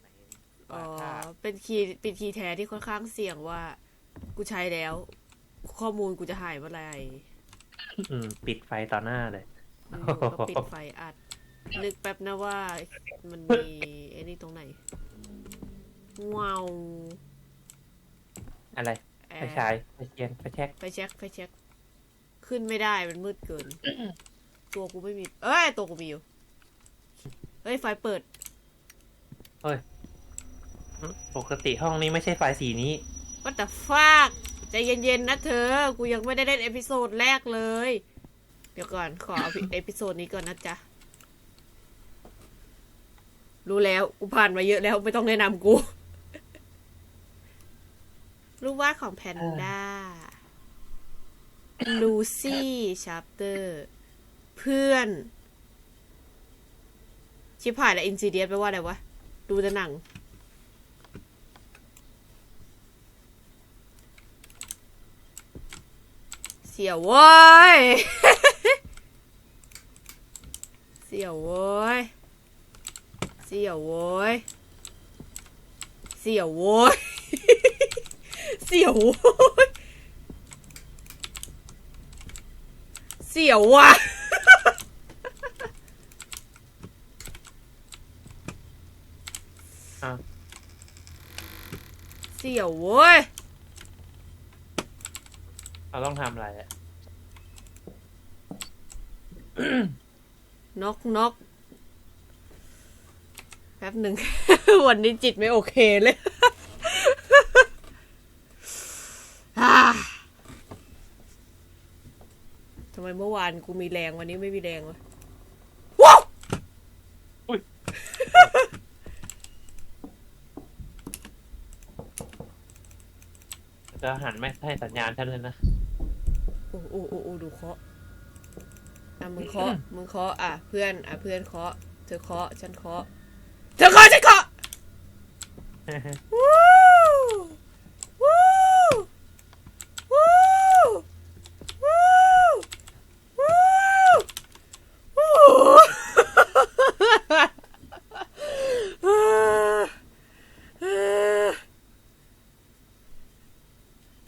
ไหนอ๋อว่าถ้าเป็นคีย์เป็นคีย์แท้ที่ค่อนข้างเสี่ยงว่า กูใช้แล้ว ข้อมูลกูจะหายเมื่อไหร่อืมปิดไฟต่อหน้าเลยอยู่ๆก็ปิดไฟอัด นึกแป๊บนะว่ามันมีไอ้นี่ตรงไหนว้าวอะไรแอไฟร์ฉายไฟเทียนไฟแช็กไฟเช็คไฟเช็ค ขึ้นไม่ได้มันมืดเกิน ตัวกูไม่มี เอ้ย ตัวกูมีอยู่ เฮ้ย ไฟเปิด ปกติห้องนี้ไม่ใช่ไฟสีนี้ What the fuck ใจเย็นๆนะเธอ กูยังไม่ได้เล่นเอพิโซดแรกเลย เดี๋ยวก่อนขอเอาเอพิโซดนี้ก่อนนะจ๊ะ รู้แล้ว กูผ่านมาเยอะแล้วไม่ต้องแนะนำกู รูปวาดของแพนด้า ลูซี่ชาร์เตอร์ เพื่อน ชิบหายแล้วอินซิเดียสแปลว่าอะไรวะ ดูแต่หนัง เสียวเว้ย เสียวเว้ย เสียวเว้ย เสียวเว้ย เสียวเว้ย เสียวว่ะ อ้าว เสียวเว้ย เราต้องทำอะไรอะนกนกแป๊บหนึ่ง วันนี้จิตไม่โอเคเลย อ่าทำไมเมื่อวานกูมีแรงวันนี้ไม่มีแรงวะว้าว จะหันไม่ให้สัญญาณฉันเลยนะ โอ้โอ้โอ้โอ้ดูเคาะอะมึงเคาะมึงเคาะอะเพื่อนอะเพื่อนเคาะเธอเคาะฉันเคาะเธอเคาะฉันเคาะวู้วู้วู้วู้วู้วู้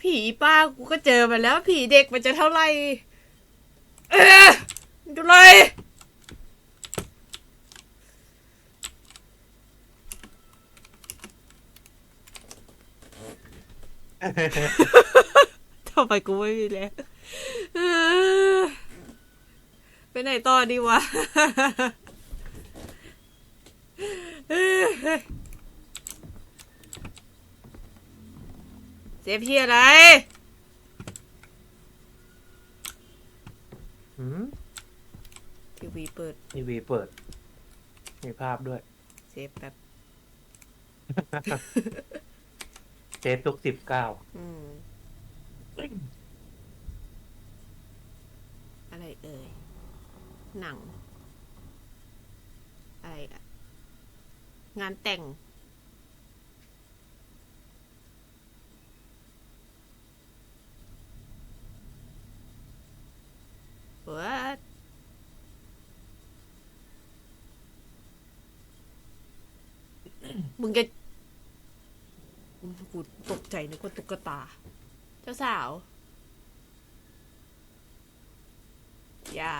ผี ป้ากูก็เจอมาแล้ว ผีเด็กมันจะเท่าไหร่เอ๊ะดูเลยทำไมกูไม่มีแรงเออไปไหนต่อดีวะเออเซฟที่อะไรหืมทีวีเปิดทีวีเปิด มีภาพด้วย เซฟแบบเจตุกสิบเก้าอืมอะไรเอ่ย หนัง อะไรอะงานแต่ง What มึงจะกูตกใจนึกว่าตุ๊กตา เจ้าสาว อย่า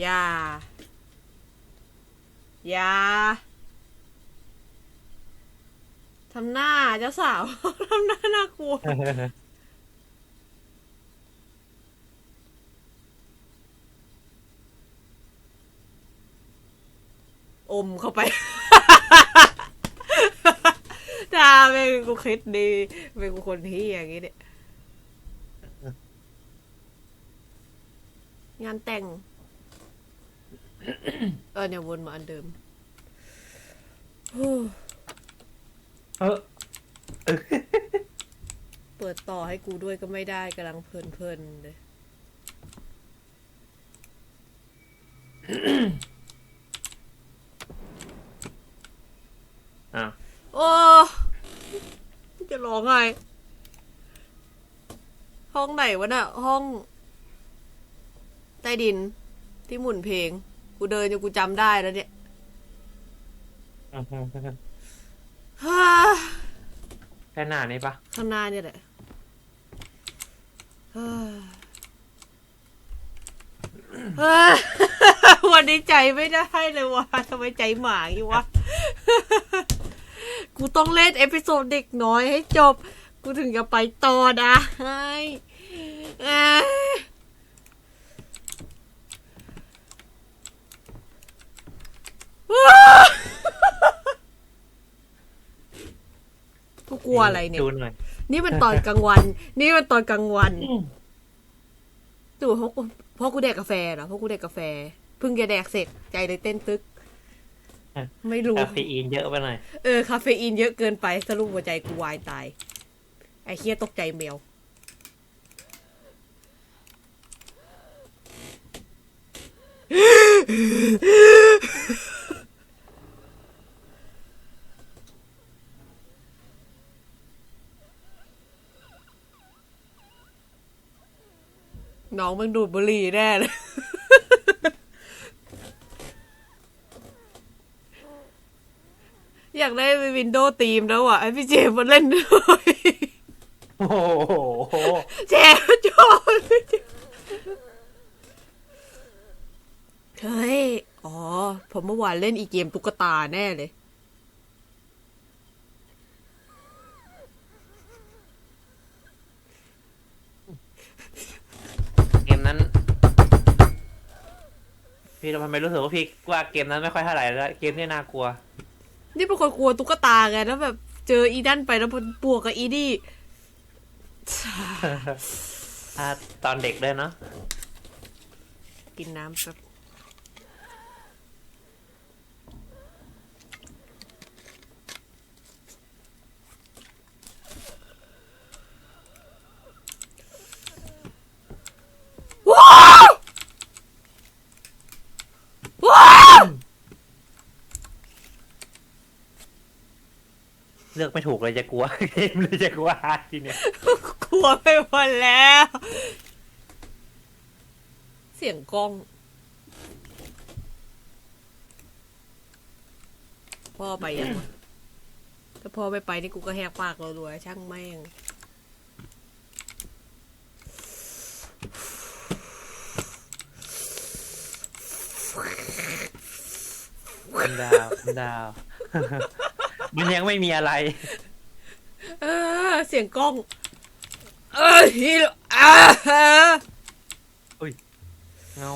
อย่า อย่า ทำหน้าเจ้าสาว ทำหน้าน่ากลัว อมเข้าไป ถ้าเป็นกูคิดดีเป็นกูคนที่อย่างงี้เนี่ยงานแต่ง เออเนี่ยวนมาอันเดิมโอ้เออเออเปิดต่อให้กูด้วยก็ไม่ได้กำลังเพลินๆเลย อ้าวโอ้จะร้องไห้ห้องไหนวะน่ะ ห้อง ใต้ดินที่หมุนเพลง กูเดินจนกูจำได้แล้วเนี่ยฮ่าแค่หน้านี้ปะข้างหน้าเนี่ยแหละเฮ้ยเฮ้ยวันนี้ใจไม่ได้เลยวะทำไมใจหมาอย่างนี้วะ กูต้องเล่นเอพิโซดเด็กน้อยให้จบ กูถึงจะไปต่อนะไอ้เอ้ยว้าวกูกลัวอะไรเนี่ยดูหน่อยนี่มันตอนกลางวัน นี่มันตอนกลางวันตู่เพราะกูเพราะกูแดกกาแฟเหรอเพราะกูแดกกาแฟ เพิ่งจะแดกเสร็จใจเลยเต้นตึก ไม่รู้ คาเฟอีนเยอะไปหน่อย เออ คาเฟอีนเยอะเกินไป สรุปหัวใจกูวายตาย ไอ้เคียตกใจแมว น้องมันดูดบุหรี่แน่เลย อยากได้วินโดว์ทีมแล้วอะให้พี่เจมส์มาเล่นด้วยโอ้โหเจมส์ชอบเฮ้ย อ๋อ ผมเมื่อวานเล่นอีเกมตุ๊กตาแน่เลยเกมนั้น พี่ทำไมรู้สึกว่าพี่ว่าเกมนั้นไม่ค่อยเท่าไหร่แล้ว เกมนี่น่ากลัว นี่เป็นคนกลัวตุ๊กตาไงแล้วแบบเจออีนั่นไปแล้วมันบวกกับอีนี่ถ้าตอนเด็กด้วยเนาะกินน้ำครับว้าวว้าว เลือกไม่ถูกเลยจะกลัวเกมเลยจะกลัวฮาร์ดทีเนี้ยกลัวไปหมดแล้ว เสียงกล้อง พ่อไปยังวะถ้าพ่อไม่ไปนี่กูก็แหกปากเราด้วยช่างแม่ง คุณดาวคุณดาว มันยังไม่มีอะไร เออเสียงกล้อง เออฮีโร่อ่าฮะเงา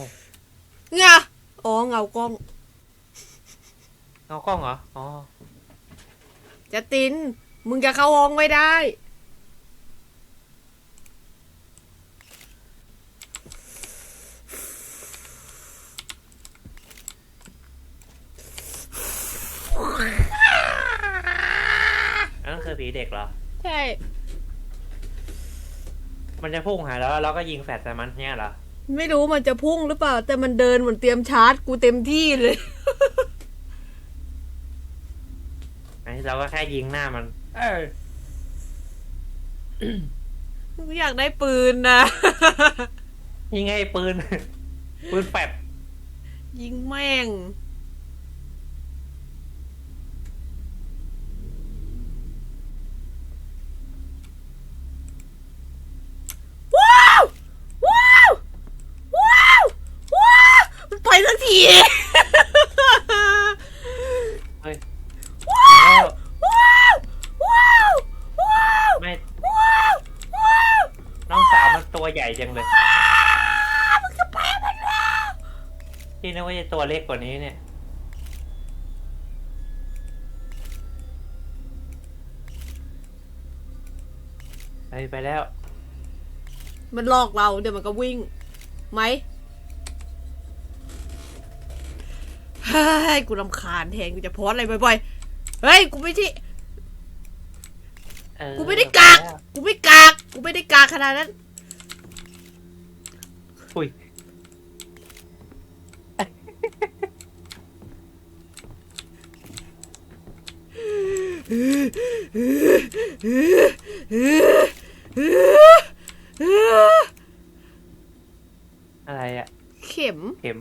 ไงอ๋อเงากล้อง เงากล้องเหรอ อ๋อ จะติน มึงจะเข้าห้องไม่ได้ อันนั้นคือผีเด็กเหรอ ใช่ มันจะพุ่งหาแล้วเราก็ยิงแฟลชใส่มันเนี่ยเหรอ ไม่รู้มันจะพุ่งหรือเปล่า แต่มันเดินเหมือนเตรียมชาร์จ กูเต็มที่เลยไอ้เราก็แค่ยิงหน้ามัน เออกูอยากได้ปืนนะยิงไงปืน ปืนแฟบยิงแม่ง มันไปสักทีเฮ้ยว้าวว้าวว้าวว้าวไม่ว้าวว้าวน้องสาวมันตัวใหญ่จังเลยมันจะไปมันแล้วที่นึกว่าจะตัวเล็กกว่านี้เนี่ยไปไปแล้ว มันหลอกเราเดี๋ยวมันก็วิ่งไหม เฮ้ยกูรำคาญแทนกูจะโพสต์อะไรบ่อยๆ เฮ้ยกูไม่ใช่เออกูไม่ได้กาก กูไม่กาก กูไม่ได้กากขนาดนั้น อุ้ยอะไรอะเข็ม เข็ม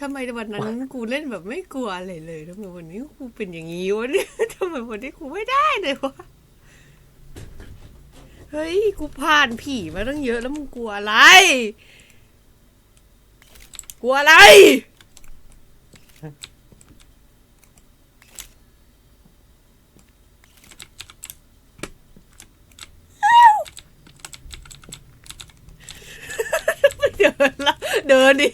ทำไมวันนั้นกูเล่นแบบไม่กลัวอะไรเลยทำไมวันนี้กูเป็นอย่างนี้วะเนี่ยทำไมวันนี้กูไม่ได้เลยวะเฮ้ย กูผ่านผีมาตั้งเยอะแล้วมึงกลัวอะไร กลัวอะไร นละเดินดิ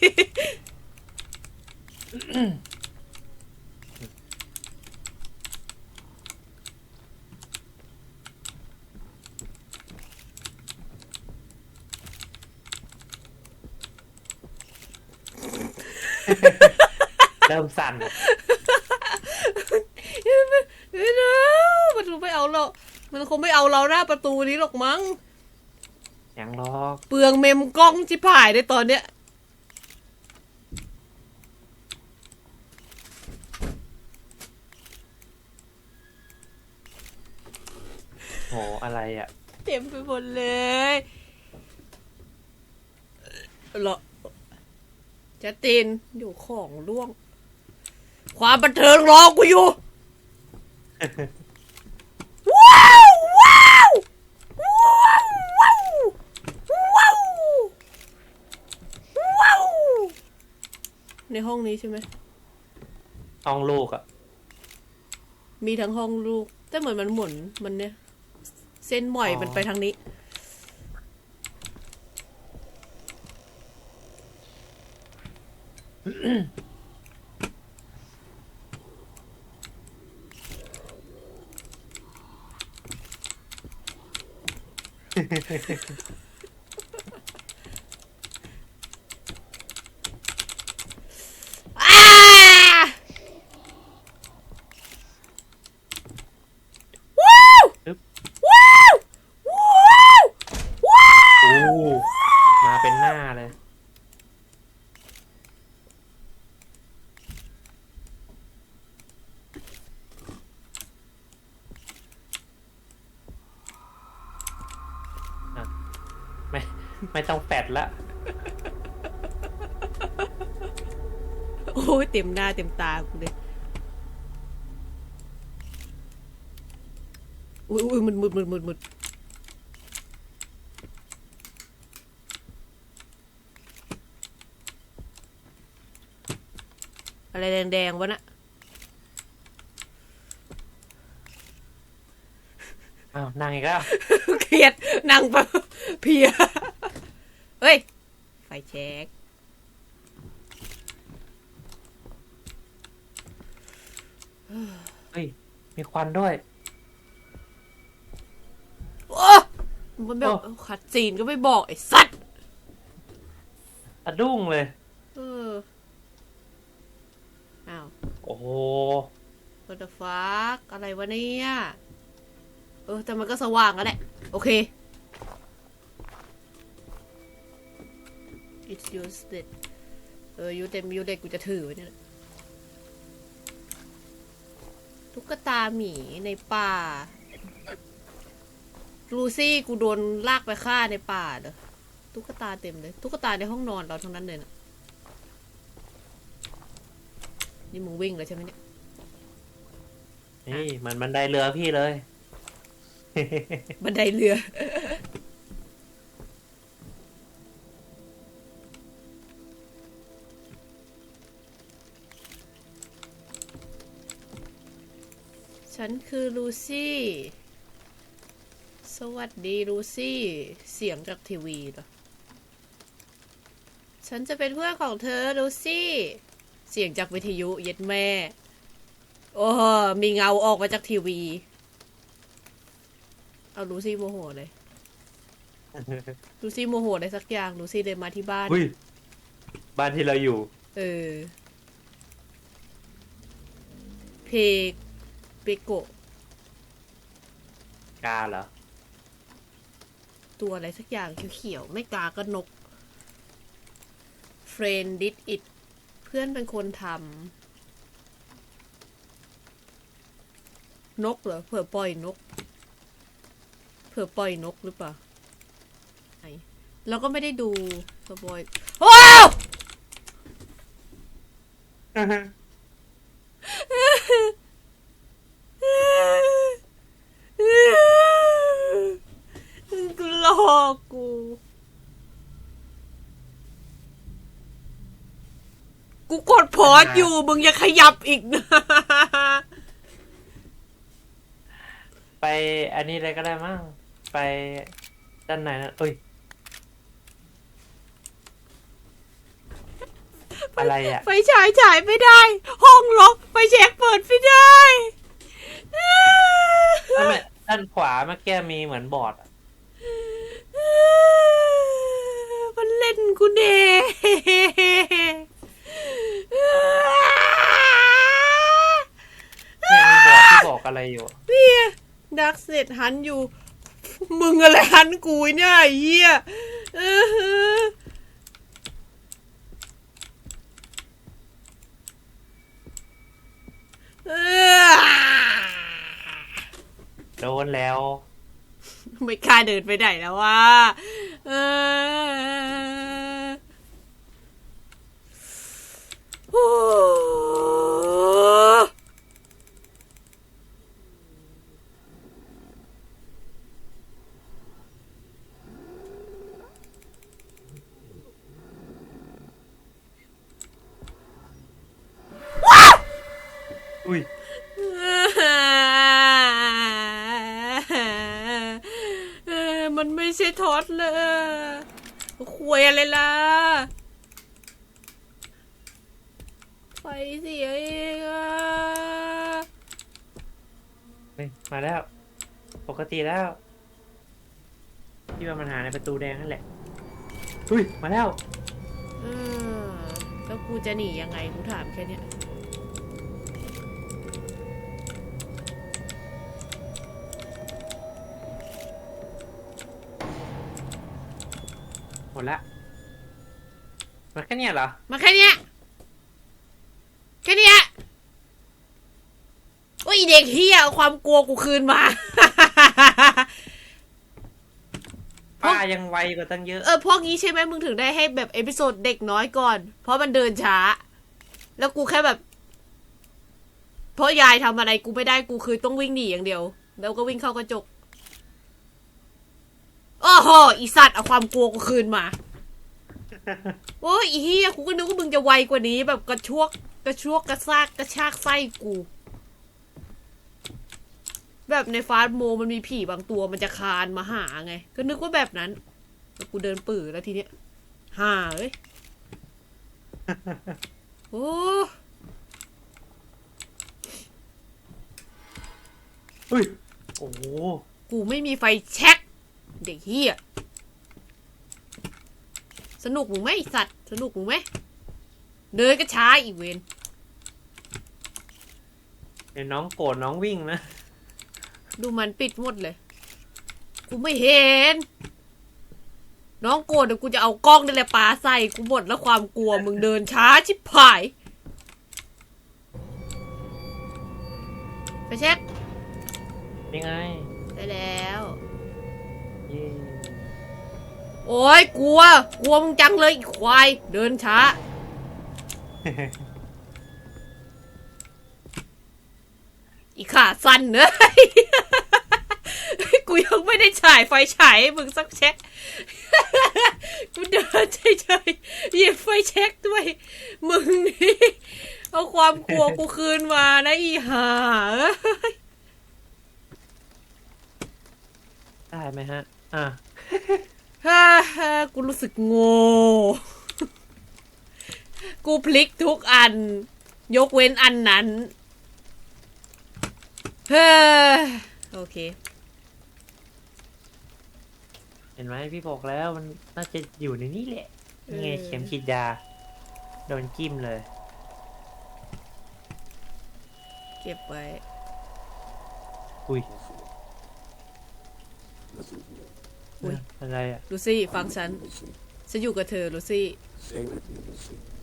เริ่มสั่นไม่นะมันคงไม่เอาเรา มันคงไม่เอาเราหน้าประตูนี้หรอกมั้ง ยังรอกเปลืองเมมกล้องจิบหายได้ตอนเนี้ย โหอะไรอะ เต็มไปหมดเลยเหรอจะตินอยู่ของร่วง ความบันเทิงรอกูอยู่ ว้าว ว้าว ว้าว ว้าว ว้าว ว้าว ในห้องนี้ใช่ไหมห้องลูกอะมีทั้งห้องลูก แต่เหมือนมันหมุนมันเนี่ย เส้นหม่อยอ๋อมันไปทางนี้ อ้า ว้าว ปึ๊บ ว้าว ว้าว ว้าว โอ้มาเป็นหน้าเลย อะ ไม่ไม่ต้องแปดละ โอ้ยเต็มหน้าเต็มตากูเลยอุ้ยอุ้ยมึนมึนมึนมึนมึนอะไรแดงๆวะน่ะอ้าวนั่งอีกแล้ว เครียดนั่งไปเพลีย เฮ้ย ไฟแช็กเฮ้ย มีควันด้วย โอ้มันแบบโอ้ ขัดจีนก็ไม่บอกไอ้สัตว์สะดุ้งเลย เอออ้าว โอ้โห what the fuck อะไรวะเนี่ย เออ แต่มันก็สว่างแล้วแหละ โอเค it's useless เออยูเต็มยูเด็กกูจะถือไว้เนี่ยแหละตุ๊กตาหมีในป่า ลูซี่กูโดนลากไปฆ่าในป่าเด้อตุ๊กตาเต็มเลย ตุ๊กตาในห้องนอนเราทั้งนั้นเลยนะนี่มึงวิ่งแล้วใช่ไหมเนี่ย นี่มันบันไดเรือพี่เลย บันไดเรือ ฉันคือลูซี่ สวัสดีลูซี่ เสียงจากทีวีเหรอ ฉันจะเป็นเพื่อนของเธอลูซี่ เสียงจากวิทยุเย็ดแม่ โอ้มีเงาออกมาจากทีวี เอาลูซี่โมโหเลยลูซี่โมโหอะไรสักอย่างลูซี่เดินมาที่บ้าน อุ้ย บ้านที่เราอยู่ เออ เพก เปโกะกาเหรอ ตัวอะไรสักอย่างเขียวๆไม่กาก็นก friend did it เพื่อนเป็นคนทำนกเหรอเผื่อปล่อยนก เผื่อปล่อยนกหรือเปล่าไหนเราก็ไม่ได้ดูสปอยว้าว กูหลอกกู กูก ดพอดอยู่ มึงอย่าขยับอีกนะไปอันนี้เลยก็ได้มั้งไปด้านไหนนะเอ้ย อะไรอะ ไฟฉายฉายไม่ได้ ห้องล็อกไฟเช็คเปิดไม่ได้ทำไมด้านขวาเมื่อกี้มีเหมือนบอร์ดอะมันเล่นกูเน่ เนี่ยมีบ อร์ดที่บอกอะไรอยู่เนี่ยดักเสร็จหันอยู่ มึงอะไรหันกูเนี่ยไอ้เหี้ยเออเออโดนแล้ว ไม่กล้าเดินไปไหนแล้วว่าเออโอ้ว้าว อุ้ยเออมันไม่ใช่ทอดเลยควยอะไรล่ะ ไฟเสียเองอะเฮ้ยมาแล้ว ปกติแล้ว ที่ว่ามันหาในประตูแดงนั่นแหละ อุ้ย มาแล้ว เออแล้วกูจะหนียังไงกูถามแค่เนี้ย ดละมาแค่เนี้ยเหรอ มาแค่เนี้ยแค่เนี้ยโอ้ยอีเด็กเฮียเอาความกลัวกูคืนมา ป้ายังไวกว่าตั้งเยอะ เออพวกนี้ใช่ไหมมึงถึงได้ให้แบบเอพิโซดเด็กน้อยก่อน เพราะมันเดินช้า แล้วกูแค่แบบ เพราะยายทำอะไรกูไม่ได้กูคือต้องวิ่งหนีอย่างเดียว แล้วก็วิ่งเข้ากระจก โอ้โหอีสัตว์เอาความกลัวกูคืนมา โอ้ยอีเฮียกูก็นึกว่ามึงจะไวกว่านี้ แบบกระชวกกระชวกกระซากกระชากไส้กู แบบในฟาสต์โมมันมีผีบางตัวมันจะคานมาหาไง ก็นึกว่าแบบนั้นแล้วกูเดินปื้อแล้วทีเนี้ยห่าเอ้ยโอ้อุ้ย โอ้โห กูไม่มีไฟแช็ก เด็กเฮียสนุกมึงไหมไอ้สัตว์ สนุกมึงไหมเดินก็ช้าอีกเวนเดี๋ยวน้องโกรธน้องวิ่งนะ ดูมันปิดหมดเลย กูไม่เห็น น้องโกรธเดี๋ยวกูจะเอากล้องนี่แหละปาใส่กูหมดแล้วความกลัวมึงเดินช้าชิบหายไปเช็คยังไงได้แล้วเย้ โอ้ยกลัว กลัวมึงจังเลยอีควาย เดินช้า อีขาสั้นเนอะกูยังไม่ได้ฉายไฟฉายให้มึงสักเช็ค กูเดินเฉยๆหยิบไฟเช็คด้วย มึงนี่เอาความกลัวกูคืนมานะอีห่าเอ้ยได้ไหมฮะ อะ ฮ่าฮ่ากูรู้สึกโง่ กูพลิกทุกอัน ยกเว้นอันนั้นเฮ้อโอเค เห็นไหมพี่บอกแล้วมันน่าจะอยู่ในนี้แหละนี่ไงเออเข็มฉีดยา โดนจิ้มเลย เก็บไว้ อุ้ย อุ๊ย อะไรอะลูซี่ฟังฉัน ฉันอยู่กับเธอลูซี่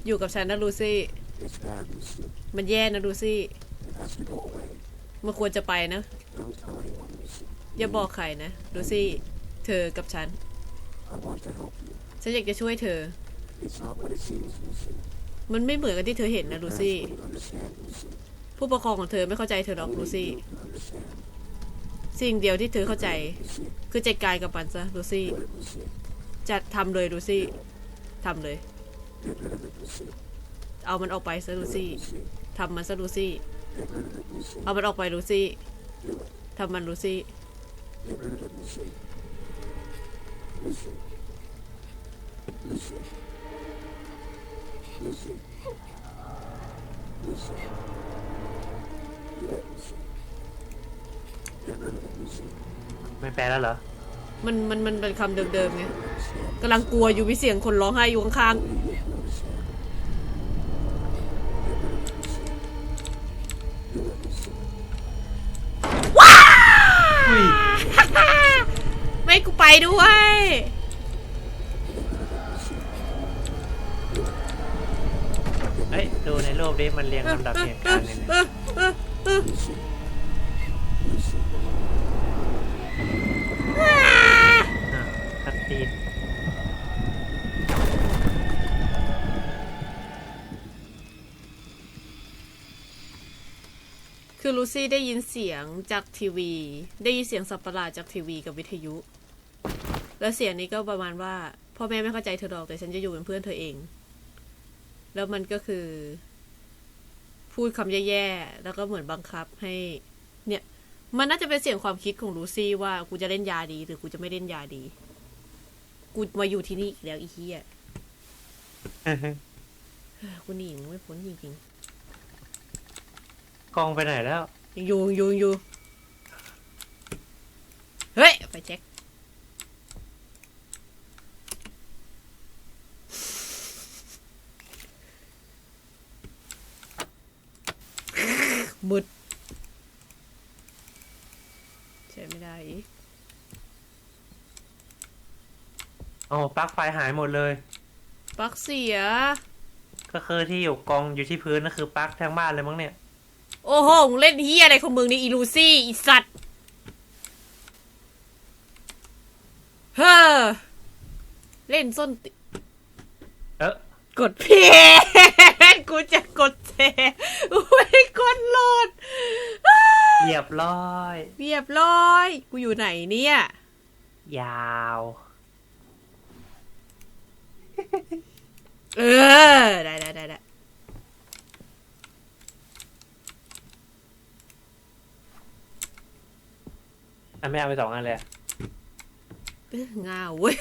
อยู่กับฉันนะลูซี่ มันแย่นะลูซี่ มันควรจะไปนะ อย่าบอกใครนะลูซี่ เธอกับฉัน ฉันอยากจะช่วยเธอ มันไม่เหมือนกับที่เธอเห็นนะลูซี่ ผู้ปกครองของเธอไม่เข้าใจเธอหรอกลูซี่ สิ่งเดียวที่เธอเข้าใจ คือจัดการกับมันซะลูซี่จะทำเลยลูซี่ทำเลย เอามันออกไปซะลูซี่ทำมันซะลูซี่ เอามันออกไปลูซี่ทำมันลูซี่ Get rid ไม่แปลแล้วเหรอ มันมันมันเป็นคำเดิมๆไงกำลังกลัวอยู่มีเสียงคนร้องไห้อยู่ข้างอุ้ยๆไม่กูไปด้วยเฮ้ยดูในรูปดิมันเรียงลำดับเหตุการณ์ยังไงเออเออเออ Lucy. Lucy. อะ ตีนคือลูซี่ได้ยินเสียงจากทีวี ได้ยินเสียงสับประหลาดจากทีวีกับวิทยุ แล้วเสียงนี้ก็ประมาณว่าพ่อแม่ไม่เข้าใจเธอหรอกแต่ฉันจะอยู่เป็นเพื่อนเธอเอง แล้วมันก็คือ พูดคำแย่ๆแล้วก็เหมือนบังคับให้ เนี่ย มันน่าจะเป็นเสียงความคิดของลูซี่ว่ากูจะเล่นยาดี หรือกูจะไม่เล่นยาดี กูมาอยู่ที่นี่อีกแล้วอีเหี้ยเอ้อกูหนีมึงไม่พ้นจริงกล้องไปไหนแล้ว ๆยังอยู่ยังอยู่ยังอยู่เฮ้ยไปเช็คมุด ใช้ไม่ได้อีก โอ้ปลั๊กไฟหายหมดเลย ปลั๊กเสีย ก็คือที่อยู่กองอยู่ที่พื้นนั่นคือปลั๊กทั้งบ้านเลยมั้งเนี่ย โอ้โหมึงเล่นเฮียอะไรของมึงนี่อีลูซี่อีสัตว์ เฮ้อ เล่นส้นติเออกดเพลงกูจะกดแชร์กูไม่ได้กดโหลดอ้าเรียบร้อย เรียบร้อย กูอยู่ไหนเนี่ย ยาว เออ ได้ได้ได้ได้อันไม่เอาไปสองอันเลยอะเอ้ยง่าวเว้ย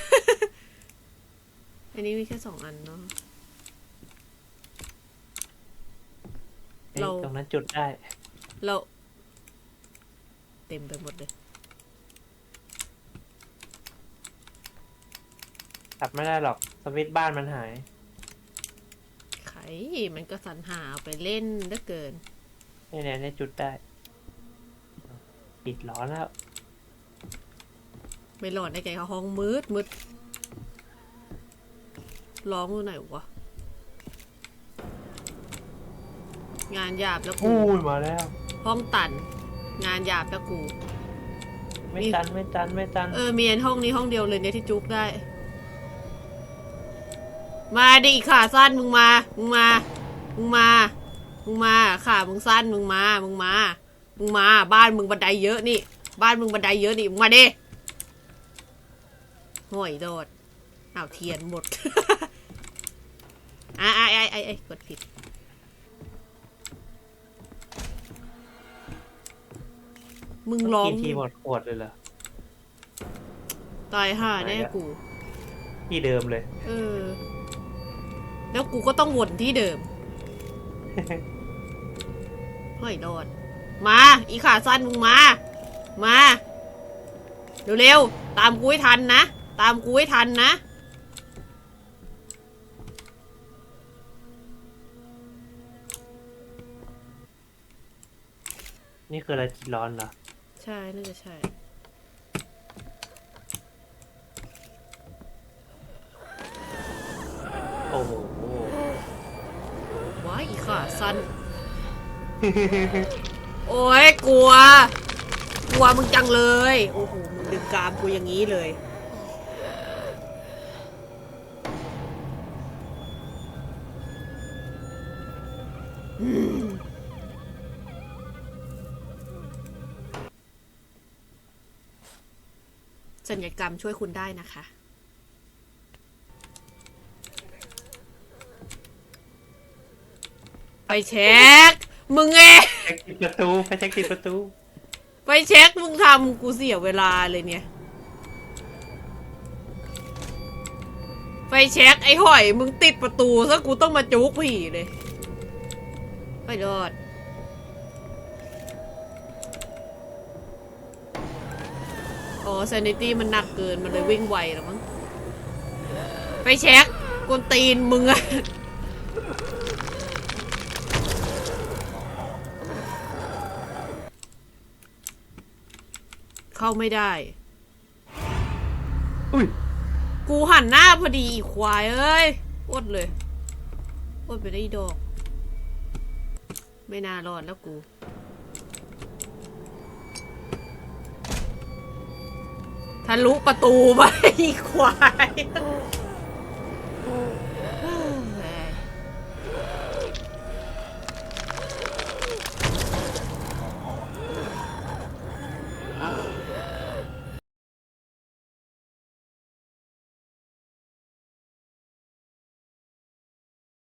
อันนี้มีแค่สองอันเนาะ เอ้ยเรา ตรงนั้นจุดได้ เรา เต็มไปหมดเลย ตัดไม่ได้หรอกสวิตช์บ้านมันหาย ไขมันก็สรรหาเอาไปเล่นเหลือเกินเนี่ยเนี่ยเนี่ยจุดได้ ปิดร้อนแล้ว ไม่หลอดได้ไงคะห้องมืดมืดร้องอยู่ไหนวะ งานหยาบแล้วกู อู้ยมาแล้ว ห้องตัน งานหยาบแล้วกู ไม่มีตันไม่ตันไม่ตัน เออมีอันห้องนี้ห้องเดียวเลยเนี่ยที่จุกได้ มาดิขาสั้นมึงมา มึงมา มึงมา มึงมาขามึงสั้นมึงมา มึงมา มึงมา บ้านมึงบันไดเยอะนี่ บ้านมึงบันไดเยอะนี่มึงมาดิห่วยโดดอ้าวเทียนหมดอะไอ้ไอ้ไอ้ไอ้กดผิด มึงร้องกินทีหมดขวดเลยเหรอ ตายห่าแน่กู ที่เดิมเลย เออ แล้วกูก็ต้องวนที่เดิม เฮ้ยโดดมา อีขาสั้นมึงมา มา เร็วๆ ตามกูให้ทันนะ ตามกูให้ทันนะ นี่คืออะไรจีร้อนเหรอ ใช่ น่าจะใช่ โอ้ยกลัว กลัวมึงจังเลย โอ้โห มึงดึงกรามกูอย่างนี้เลย สัญญกรรมช่วยคุณได้นะคะไปเช็ค มึงไงแช็คติดประตูไปเช็คติดประตูไปเช็คมึงทำกูเสียเวลาเลยเนี่ย ไปเช็คไอ้หอย มึงติดประตูซะกูต้องมาจุกผีเลยไปรอดอ๋อ s ซนิตี้มันหนักเกิน มันเลยวิ่งไวแล้วมั้ง ไปเช็คกวนตีนมึงอะ เข้าไม่ได้ อุ้ย กูหันหน้าพอดีอีกควายเอ้ยอดเลยอดไปได้อีดอก ไม่น่ารอดแล้วกู ทะลุประตูไปอีกควาย